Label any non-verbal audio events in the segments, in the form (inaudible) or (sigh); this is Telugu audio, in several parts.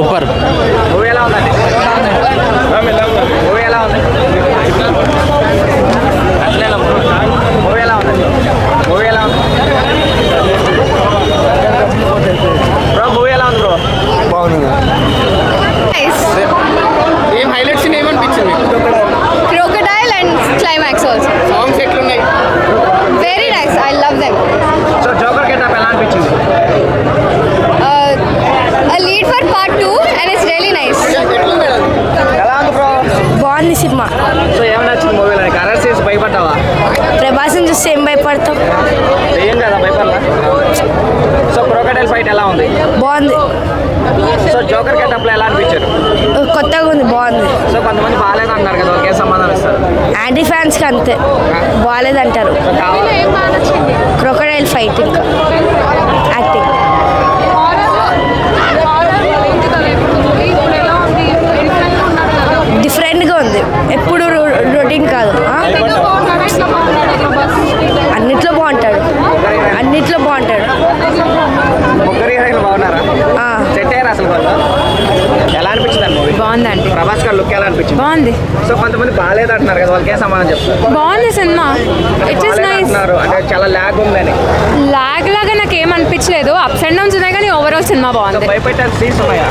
సూపర్ మూవీ ఎలా ఉందండి మూవీ ఎలా ఉంది అట్లేనా మూవీ ఎలా ఉందండి మూవీ ఎలా ఉంది బ్రో మూవీ ఎలా ఉంది బ్రో ఏం హైలైట్స్ ఏమనిపించింది crocodile and climax also. Songs ఎట్లున్నాయి Very nice. I love them. So joker getup ఎలా అనిపించింది Uh, a lead for part two, and it's really nice. ఎలా ఉంది బ్రో బాగుంది సినిమా సో ఏం నచ్చింది మూవీలో నీకు అరెస్ట్ చేసి భయపడ్డావా చూస్తే ఏం భయపడతాం. ఏం కదా భయపడలా? సో క్రోకడైల్ ఫైట్ ఎలా ఉంది? బాగుంది. సో జోకర్ గెటప్లో ఎలా అనిపించారు? కొత్తగా ఉంది బాగుంది. సో కొంతమంది బాగాలేదు అంటారు కదా ఏ సమాధానం ఇస్తారు. యాంటీ ఫ్యాన్స్కి అంతే. బాగాలేదంటారు. క్రొకడైల్ ఫైట్ ఇంకా యాక్టింగ్ డిఫరెంట్గా ఉంది ఎప్పుడు రొటీన్ కాదు ఆ? అన్నిట్లో బాగుంటాడు అన్నిట్లో బాగుంటాడు ముగ్గురు హీరోయిన్లు బాగున్నారా ఆ. అసలు ఎలా అనిపించింది మూవీ బాగుందండి. ప్రభాస్ గారు లుక్ ఎలా అనిపించింది? బాగుంది. సో కొంతమంది బాగాలేదు అంటున్నారు కదా వాళ్ళకి ఏ సమాధానం చెప్తారు బాగుంది సినిమా. ఇట్ బాగాలేదు నైస్ అంటే చాలా ల్యాగ్ ఉందని. లాగ్ లాగా నాకు ఏం అనిపించలేదు. అప్స్ అండ్ డౌన్స్ ఉన్నాయి కానీ ఓవరాల్ సినిమా బాగుంది. భయపెట్టారు సీన్స్ ఉన్నాయా?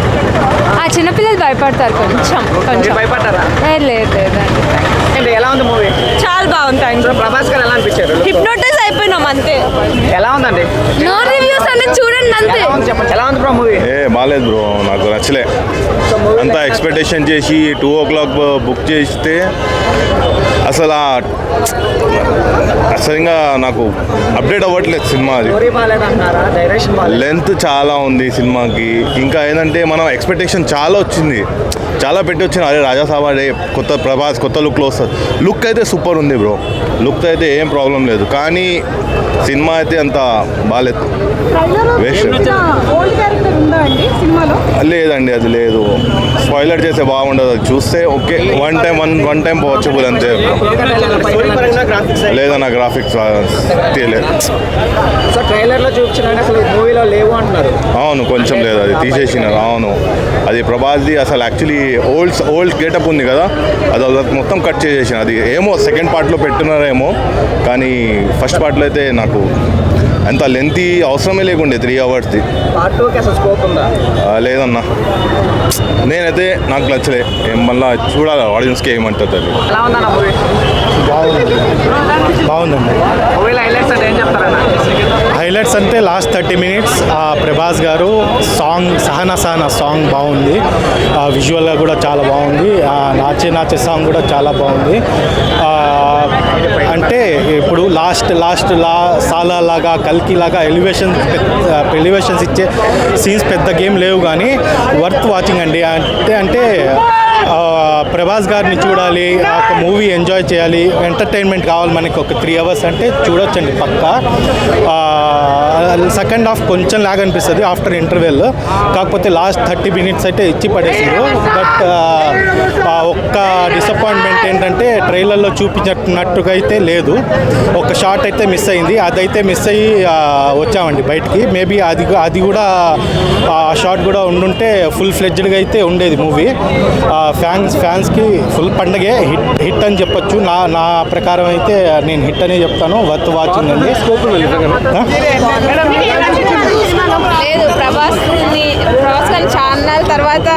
ఆ చిన్నపిల్లలు భయపడతారు కొంచెం కొంచెం. భయపడ్డారా? ఏ, లేదు లేదండి ఎలా ఉంది మూవీ చాలా బాగుంది థ్యాంక్ ప్రభాస్ గారు ఎలా అనిపించారు హిప్నోటైజ్ అయిపోయినాం అంతే. ఎలా ఉందండి? No reviews అనేది చూడండి అంతే. ఎలా ఉంది చెప్పండి. ఎలా ఉంది బ్రో మూవీ? ఏ బాగాలేదు బ్రో నాకు నచ్చలే. అంతా ఎక్స్పెక్టేషన్ చేసి టూ ఓ క్లాక్ బుక్ చేస్తే అసలు ఆ- అసలు ఇంకా నాకు అప్డేట్ అవ్వట్లేదు సినిమా అది. లెంత్ చాలా ఉంది సినిమాకి. ఇంకా ఏంటంటే మనం ఎక్స్పెక్టేషన్ చాలా వచ్చింది. చాలా పెట్టి వచ్చింది అరే రాజా సాబాడే కొత్త ప్రభాస్ కొత్త లుక్లో వస్తుంది లుక్ అయితే సూపర్ ఉంది బ్రో లుక్ అయితే ఏం ప్రాబ్లం లేదు. కానీ సినిమా అయితే అంత బాగాలేదు వేస్ట్ లేదండి అది లేదు. స్పాయిలర్ చేస్తే బాగుండదు. అది చూస్తే okay one time one one time watchable అంతే. లేదన్న గ్రాఫిక్స్ అవును కొంచెం లేదు అది తీసేసినారు అవును. అది ప్రభాస్ది అసలు యాక్చువల్లీ ఓల్డ్ ఓల్డ్ గేటప్ ఉంది కదా అది అది మొత్తం కట్ చేసేసిన అది ఏమో సెకండ్ పార్ట్లో పెట్టున్నారేమో కానీ ఫస్ట్ పార్ట్లో అయితే నాకు అంత లెంతీ అవసరమే లేకుండే త్రీ అవర్స్ది పార్ట్ టూకి అసలు స్కోప్ ఉందా? ఆ, లేదన్నా. నేనైతే నాకు నచ్చలే. ఏం మళ్ళా చూడాలి ఆడియన్స్కి ఏమంటుంది బాగుందండి మూవీలో హైలైట్స్ అంటే ఏం చెప్తారన్న హైలైట్స్ అంటే last thirty minutes Prabhas garu song Sahana Sahana song బాగుంది. విజువల్గా కూడా చాలా బాగుంది. ఆ, నాచే నాచే సాంగ్ కూడా చాలా బాగుంది. అంటే ఇప్పుడు లాస్ట్ లాస్ట్ లా సాలా లాగా కల్కి లాగా ఎలివేషన్ ఎలివేషన్స్ ఇచ్చే సీన్స్ పెద్ద గేమ్ లేవు కానీ వర్త్ వాచింగ్ అండి. అంటే అంటే ప్రభాస్ గారిని చూడాలి ఒక మూవీ ఎంజాయ్ చేయాలి ఎంటర్టైన్మెంట్ కావాలి మనకి ఒక త్రీ అవర్స్ అంటే చూడొచ్చండి పక్కా. సెకండ్ హాఫ్ కొంచెం లాగ్ అనిపిస్తుంది ఆఫ్టర్ ఇంటర్వెల్ కాకపోతే లాస్ట్ థర్టీ మినిట్స్ అయితే ఇచ్చి పడేసారు బట్ ఒక్క డిసప్పాయింట్మెంట్ ఏంటంటే ట్రైలర్లో చూపించినట్టుగా అయితే లేదు. ఒక షార్ట్ అయితే మిస్ అయింది. అదైతే మిస్ అయ్యి వచ్చామండి బయటికి. మేబీ అది అది కూడా ఆ షార్ట్ కూడా ఉండుంటే ఫుల్ ఫ్లెడ్జ్డ్గా అయితే ఉండేది మూవీ ఫ్యాన్స్ ఫ్యాన్స్కి ఫుల్ పండగే హిట్ హిట్ అని చెప్పొచ్చు. నా నా ప్రకారం అయితే నేను హిట్ అనే చెప్తాను. వర్త్ వాచింగ్ అండి? లేదు ప్రభాస్ ప్రభాస్ గారిని ఛానల్ తర్వాత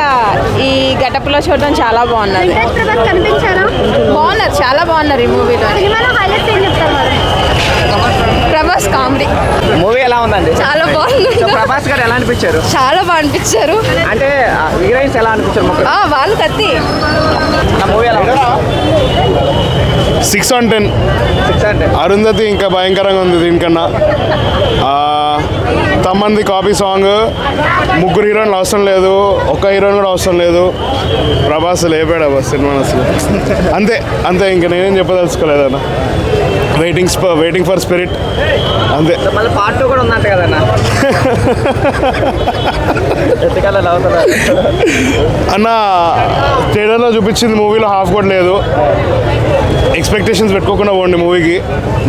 ఈ గటప్లో చూడడం చాలా బాగున్నది. కనిపించారా? బాగున్నారు చాలా బాగున్నారు ఈ మూవీలో. ప్రభాస్ కామెడీ. మూవీ ఎలా ఉందండి? చాలా బాగుంది. ప్రభాస్ గారు ఎలా అనిపించారు? చాలా బాగా అనిపించారు. అంటే హీరోయిన్స్ ఎలా అనిపించారు వాళ్ళు కత్తి. Six on ten. అరుంధతి ఇంకా భయంకరంగా ఉంది దీనికన్నా. ఆ, తమ్మన్ది కాపీ సాంగ్. ముగ్గురు హీరోయిన్లు అవసరం లేదు. ఒక్క హీరోయిన్ కూడా అవసరం లేదు. ప్రభాస్ లేపాడు అబ్బా సినిమా అసలు. అంతే అంతే ఇంకా నేనేం చెప్పదలుచుకోలేదన్న. వెయిటింగ్ వెయిటింగ్ ఫర్ స్పిరిట్ అంతే. (laughs) పార్ట్ కూడా ఉందంట కదన్న. అన్న థియేటర్లో చూపించింది మూవీలో హాఫ్ కూడా లేదు. ఎక్స్పెక్టేషన్స్ పెట్టుకోకుండా పోండి మూవీకి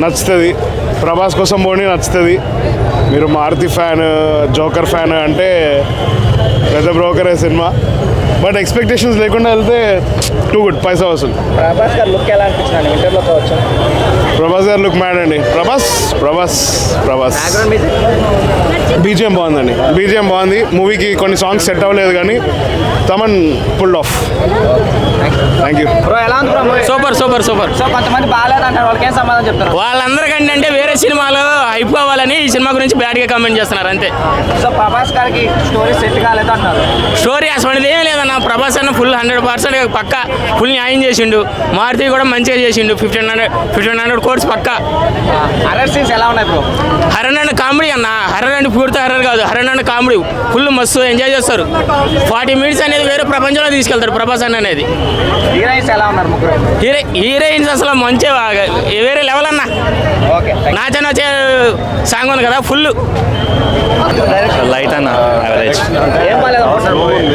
నచ్చుతుంది. ప్రభాస్ కోసం పోండి నచ్చుతుంది. మీరు మారుతి ఫ్యాన్ జోకర్ ఫ్యాన్ అంటే పెద్ద బ్రోకరే సినిమా. బట్ ఎక్స్పెక్టేషన్స్ లేకుండా వెళ్తే టూ గుడ్ పైసా వసూలు ప్రభాస్ గారు లుక్ ఎలా అనిపించింది ఇంటర్లో కావచ్చు. ప్రభాస్ గారు లుక్ మ్యాడ్ అండి. ప్రభాస్ ప్రభాస్ ప్రభాస్. బీజిఎం బాగుందండి. బీజిఎం బాగుంది. మూవీకి కొన్ని సాంగ్స్ సెట్ అవ్వలేదు కానీ Thaman pull off thank you bro ఎలా ఉంది bro movie super super super. So కొంతమంది బాగాలేదు అంటారు వాళ్ళకి ఏం సమాధానం చెప్తారు వాళ్ళందరికంటే అంటే వేరే సినిమాలు అయిపోవాలని ఈ సినిమా గురించి బ్యాడ్గా కామెంట్ చేస్తున్నారు అంతే. సో ప్రభాస్ గారికి స్టోరీ సెట్ కాలేదు అంటున్నారు. స్టోరీ అసలు ఏం లేదన్న ప్రభాస్ అన్న ఫుల్ హండ్రెడ్ పర్సెంట్ పక్క ఫుల్ న్యాయం చేసిండు. మారుతి కూడా మంచిగా చేసిండు. Fifteen hundred fifteen hundred course పక్క. హర్రర్ సీన్స్ ఎలా ఉన్నాయి బ్రో హర్రర్ అండ్ కామెడీ అన్న హర్రర్ అండ్ పూర్తి హర్రర్ కాదు. హర్రర్ అండ్ కామెడీ ఫుల్ మస్తు ఎంజాయ్ చేస్తారు. ఫార్టీ మినిట్స్ అనేది వేరే ప్రపంచంలో తీసుకెళ్తారు ప్రభాస్ అన్న అనేది. హీరోయిన్స్ ఎలా ఉన్నారు ముగ్గురు? హీరో హీరోయిన్స్ అసలు మంచిగా వేరే లెవెల్ అన్న. నాచే నాచే సాంగ్ ఉంది కదా ఫుల్. లైట్ అన్న యావరేజ్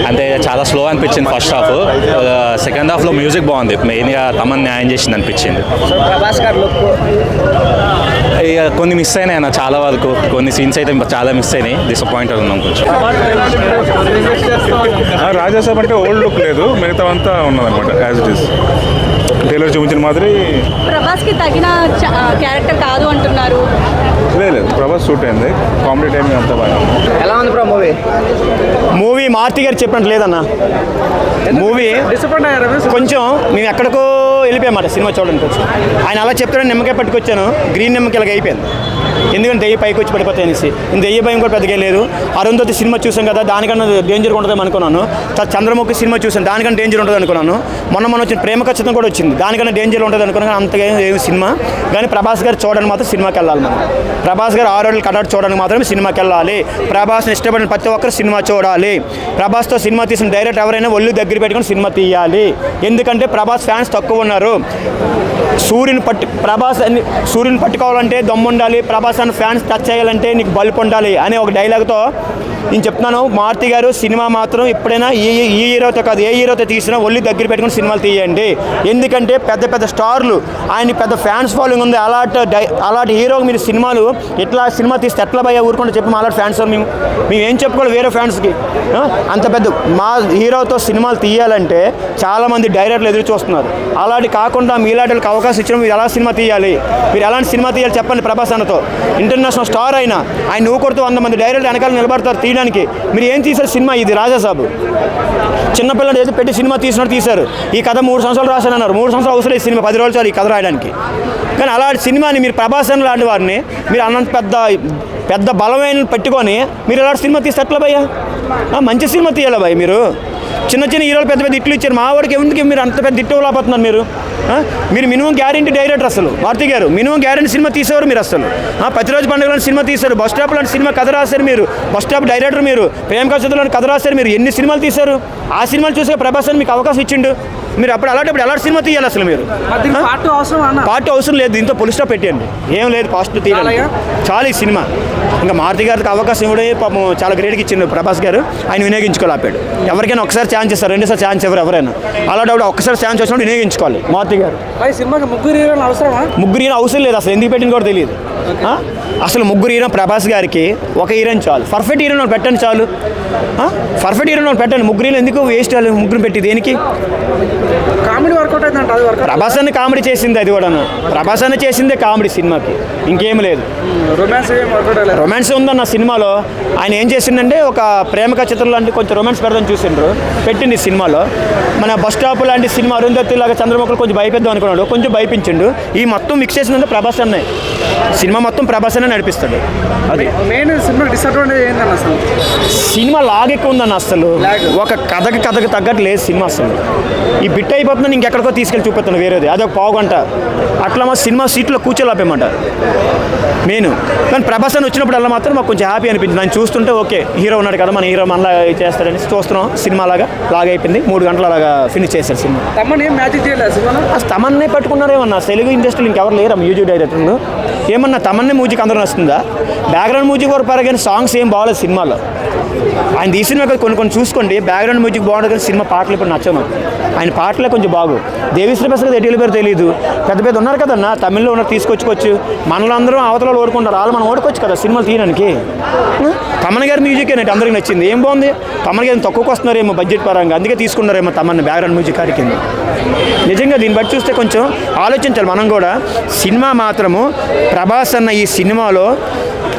అంటే చాలా స్లో అనిపించింది ఫస్ట్ హాఫ్. సెకండ్ హాఫ్లో మ్యూజిక్ బాగుంది. మెయిన్గా తమన్ న్యాయం చేసింది అనిపించింది. కొన్ని మిస్ అయినాయి అన్న చాలా వరకు. కొన్ని సీన్స్ అయితే చాలా మిస్ అయినాయి. డిసప్పాయింటెడ్ ఉన్నాం కొంచెం. రాజాసాబ్ అంటే ఓల్డ్ లుక్ లేదు. మిగతా అంతా ఉన్నదన్నమాట యాజ్ ఇట్ ఇస్ టైలర్ చూపించిన మాదిరి ప్రభాస్కి తగిన క్యారెక్టర్ కాదు అంటున్నారు. లేదు ప్రభాస్ సూట్ అయింది కామెడీ టైమింగ్ అంతా బాగా. ఎలా ఉంది బ్రో మూవీ మూవీ మారుతి గారు చెప్పినట్టు లేదన్న. మూవీ డిసప్పాయింట్ అయ్యారు? కొంచెం మేము ఎక్కడికో వెళ్ళిపోయామాట సినిమా చూడడానికి. వచ్చి ఆయన అలా చెప్తాడని నిమ్మకాయ పట్టుకొచ్చాను. గ్రీన్ నిమ్మకాయలకి అయిపోయింది. ఎందుకంటే దెయ్య పైకి వచ్చి పడిపోతాయి అనేసి. దెయ్య భయం కూడా పెద్దగా లేదు. అరుంధతి సినిమా చూసాం కదా దానికన్నా డేంజర్ ఉంటుందని అనుకున్నాను. తర్వాత చంద్రముఖి సినిమా చూసాను దానికన్నా డేంజర్ ఉంటుంది అనుకున్నాను. మొన్న మొన్న వచ్చిన ప్రేమ ఖచ్చితం కూడా వచ్చింది. దానికన్నా డేంజర్ ఉంటుంది అనుకున్నాను అంతగా ఏమి సినిమా. కానీ ప్రభాస్ గారు చూడడానికి మాత్రం సినిమాకి వెళ్ళాలి మనం. ప్రభాస్ గారు ఆరు రోజులు కట్టాడు చూడడానికి మాత్రమే సినిమాకి వెళ్ళాలి. ప్రభాస్ని ఇష్టపడిన ప్రతి ఒక్కరు సినిమా చూడాలి. ప్రభాస్తో సినిమా తీసిన డైరెక్ట్ ఎవరైనా ఒళ్ళు దగ్గర పెట్టుకుని సినిమా తీయాలి. ఎందుకంటే ప్రభాస్ ఫ్యాన్స్ తక్కువ ఉన్నారు. సూర్యుని పట్టు ప్రభాస్ అని సూర్యుని పట్టుకోవాలంటే దమ్ముండాలి. ప్రభాస్ పర్సన్ ఫ్యాన్స్ టచ్ చేయాలంటే నీకు బల్బ్ ఉండాలి అనే ఒక డైలాగ్తో నేను చెప్తున్నాను మారుతి గారు సినిమా మాత్రం ఎప్పుడైనా ఈ ఈ హీరోతో కాదు ఏ హీరోతో తీసినా ఒళ్ళు దగ్గర పెట్టుకుని సినిమాలు తీయండి. ఎందుకంటే పెద్ద పెద్ద స్టార్లు ఆయన పెద్ద ఫ్యాన్స్ ఫాలోయింగ్ ఉంది. అలాంటి డై అలాంటి హీరోకి మీరు సినిమాలు ఎట్లా సినిమా తీస్తే ఎట్లా భయ ఊరుకుంటే చెప్పి మా అలాంటి ఫ్యాన్స్ మేము మేము ఏం చెప్పుకోవాలి వేరే ఫ్యాన్స్కి? అంత పెద్ద మా హీరోతో సినిమాలు తీయాలంటే చాలామంది డైరెక్టర్లు ఎదురు చూస్తున్నారు. అలాంటి కాకుండా మీలాంటి అవకాశం ఇచ్చిన మీరు ఎలా సినిమా తీయాలి? మీరు ఎలాంటి సినిమా తీయాలి చెప్పండి ప్రభాస్ అన్నతో. ఇంటర్నేషనల్ స్టార్ అయినా ఆయన ఊకొడుతూ వంద మంది డైరెక్టర్ వెనకాల నిలబడతారు తీయడానికి మీరు ఏం తీశారు సినిమా ఇది? రాజాసాబు చిన్నపిల్లడు ఏదో పెట్టి సినిమా తీసినట్టు తీశారు. ఈ కథ మూడు సంవత్సరాలు రాశానన్నారు మూడు సంవత్సరాలు అవసరం లేదు సినిమా. పది రోజులు చాలు ఈ కథ రాయడానికి. కానీ అలాంటి సినిమాని మీరు ప్రభాసన్ లాంటి వారిని మీరు అన్నంత పెద్ద పెద్ద బలమైన పెట్టుకొని మీరు అలాంటి సినిమా తీస్తే ఎట్లా భయ్యా? ఆ, మంచి సినిమా తీయాలి భయ్య మీరు? చిన్న చిన్న హీరోలు పెద్ద పెద్ద ఇట్లు ఇచ్చారు. మా వాడికి ఎందుకు మీరు అంత పెద్ద ఇట్టు లాపోతున్నారు మీరు? మీరు మినిమం గ్యారంటీ డైరెక్టర్ అసలు. మారుతి గారు మినిమం గ్యారంటీ సినిమా తీసేవారు మీరు అసలు. ఆ, ప్రతిరోజు పండుగ సినిమా తీశారు బస్ స్టాప్ లాంటి సినిమా కథ రాశారు మీరు. బస్ స్టాప్ డైరెక్టర్ మీరు. ప్రేమ కథ కథ రాశారు మీరు. ఎన్ని సినిమాలు తీశారు? ఆ సినిమాలు చూసే ప్రభాస్ అని మీకు అవకాశం ఇచ్చిండు. మీరు అప్పుడు అలాంటప్పుడు ఎలాంటి సినిమా తీయాలి అసలు మీరు? పార్ట్ అవసరం అన్న? పార్ట్ అవసరం లేదు దీంతో పులి స్టాప్ పెట్టండి ఏం లేదు పాజిటివ్ తీయాలి. చాలా ఈ సినిమా. ఇంకా మారుతి గారికి అవకాశం ఇవ్వడే పాపం చాలా గ్రేట్గా ఇచ్చిండు ప్రభాస్ గారు. ఆయన వినియోగించుకోలేపాడు ఎవరికైనా ఒకసారి ఛాన్స్ ఇస్తారు రెండోసారి ఛాన్స్ ఎవరు ఎవరైనా. అలాంటి ఒక్కసారి ఛాన్స్ వచ్చినప్పుడు వినియోగించుకోవాలి మారుతి గారు. సినిమాకి ముగ్గురు ముగ్గురు హీరో అవసరం లేదు అసలు ఎందుకు పెట్టింది కూడా తెలియదు? అసలు ముగ్గురు హీరో ప్రభాస్ గారికి ఒక హీరోని చాలు. పర్ఫెక్ట్ హీరోని ఒకటి పెట్టండి చాలు. పర్ఫెక్ట్ ఒకటి పెట్టండి. ముగ్గురు ఎందుకు వేస్ట్ ముగ్గురు పెట్టి దేనికి? కామెడీ వర్కౌట్ అయిందంట అది వర్కౌట్ ప్రభాస్ అన్న కామెడీ చేసింది అది కూడా ప్రభాస్ అన్న చేసిందే కామెడీ సినిమాకి ఇంకేం లేదు. రొమాన్స్ ఏం వర్కౌట్ అవ్వలేదు. రొమాన్స్ ఉందన్న సినిమాలో ఆయన ఏం చేసిందంటే ఒక ప్రేమ కచిత్రం లాంటి కొంచెం రొమాన్స్ పెడదాం చూసిండ్రు పెట్టింది ఈ సినిమాలో. మన బస్ స్టాప్ లాంటి సినిమా అరుంధతి లాగా చంద్రముఖులు కొంచెం భయపెద్దాం అనుకున్నాడు కొంచెం భయపించిండు. ఈ మొత్తం మిక్స్ చేసిందంటే ప్రభాస్ అన్నే సినిమా మొత్తం ప్రభాస్ అన్న నడిపిస్తాడు. అది. మెయిన్ సినిమా డిసడ్వాంటేజ్ ఏంటన్న అసలు? సినిమా లాగెక్కువ ఉందన్న అసలు. ఒక కథకి కథకి తగ్గట్టు లేదు సినిమా అసలు. ఈ బిట్ అయిపోతుంది ఇంకెక్కడికో తీసుకెళ్ళి చూపిస్తాను వేరేది. అది ఒక పావు గంట. అట్లా మా సినిమా సీట్లో కూర్చోలేపేమాట మెయిన్ కానీ ప్రభాస్ అని వచ్చినప్పుడు అలా మాత్రం మాకు కొంచెం హ్యాపీ అనిపించింది. ఆయన చూస్తుంటే ఓకే హీరో ఉన్నాడు కదా మన హీరో మనలా చేస్తాడని చూస్తున్నాం. సినిమా లాగా లాగా అయిపోయింది. మూడు గంటల అలాగా ఫినిష్ చేశారు సినిమా. మ్యాజిక్ చేయలేదు అసలు తమన్నే పట్టుకున్నారేమన్నా తెలుగు ఇండస్ట్రీలో ఇంకెవరు లేరా మ్యూజిక్ డైరెక్టర్లు? ఏమన్నా తమన్నే మ్యూజిక్ అందరూ వస్తుందా బ్యాక్గ్రౌండ్ మ్యూజిక్ వరకు పరగానే సాంగ్స్ ఏం బాగాలేదు సినిమాలో. ఆయన తీసిన కొన్ని కొన్ని చూసుకోండి. బ్యాక్గ్రౌండ్ మ్యూజిక్ బాగుంటుంది కానీ సినిమా పాటలు ఇప్పుడు నచ్చవు ఆయన పాటలే కొంచెం బాగు. దేవిశ్రీ ప్రసాద్ ఎటీల పేరు తెలియదు పెద్ద పెద్ద ఉన్నారు కదన్నా తమిళ్ళో ఉన్నారు తీసుకొచ్చుకోవచ్చు. మనలో అందరం అవతల ఓడుకుంటారు. వాళ్ళు మనం ఓడుకోవచ్చు కదా సినిమాలు తీయడానికి. తమన్ గారి మ్యూజిక్ ఏంటి అందరికి నచ్చింది. ఏం బాగుంది? తమన్ గారిని తక్కువకి వస్తున్నారేమో బడ్జెట్ పరంగా. అందుకే తీసుకున్నారేమో తమన్ బ్యాక్గ్రౌండ్ మ్యూజిక్ కాడి కింద నిజంగా దీన్ని బట్టి చూస్తే కొంచెం ఆలోచించాలి మనం కూడా. సినిమా మాత్రము ప్రభాస్ అన్న ఈ సినిమాలో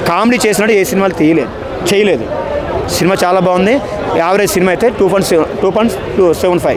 కామెడీ చేసినట్టు ఏ సినిమాలు తీయలేదు. చేయలేదు. సినిమా చాలా బాగుంది. యావరేజ్ సినిమా అయితే two point seven two point two seven five.